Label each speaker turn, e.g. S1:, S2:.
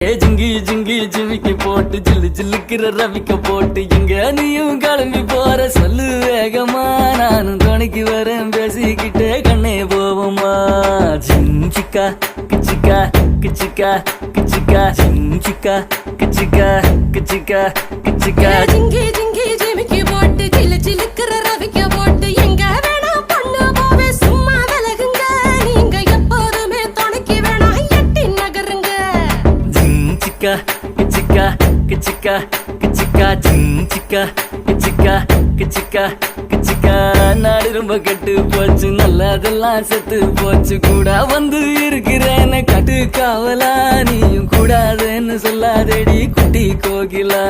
S1: ஏ ஜிங்கி ஜிங்கி ஜிமிக்கு போட்டு ஜில்லு ஜில்லுக்கிற ரவிக்க போட்டு எங்க நீயும் கிளம்பி போற சொல்லு வேகமா. நானும் துணைக்கு வரேன் பேசிக்கிட்டே கண்ணே போவோமா ஜிஞ்சிக்கா கிச்சிக்கா கிச்சிக்கா கிச்சிக்கா. ஜிஞ்சிக்கா கிச்சிக்கா கிச்சிக்கா கிச்சிக்கா.
S2: ஜிங்கி
S1: ஜிஞ்சிக்கா கிச்சிக்கா கிச்சிக்கா கிச்சிக்கா ஜிஞ்சிக்கா கிச்சிக்கா கிச்சிக்கா கிச்சிக்கா. நாடு ரொம்ப கெட்டு போச்சு நல்லதெல்லாம் செத்து போச்சு. கூட வந்து இருக்கிறேன்னு கட்டு காவலா நீயும் கூடாதுன்னு சொல்லாதேடி குட்டி கோகிலா.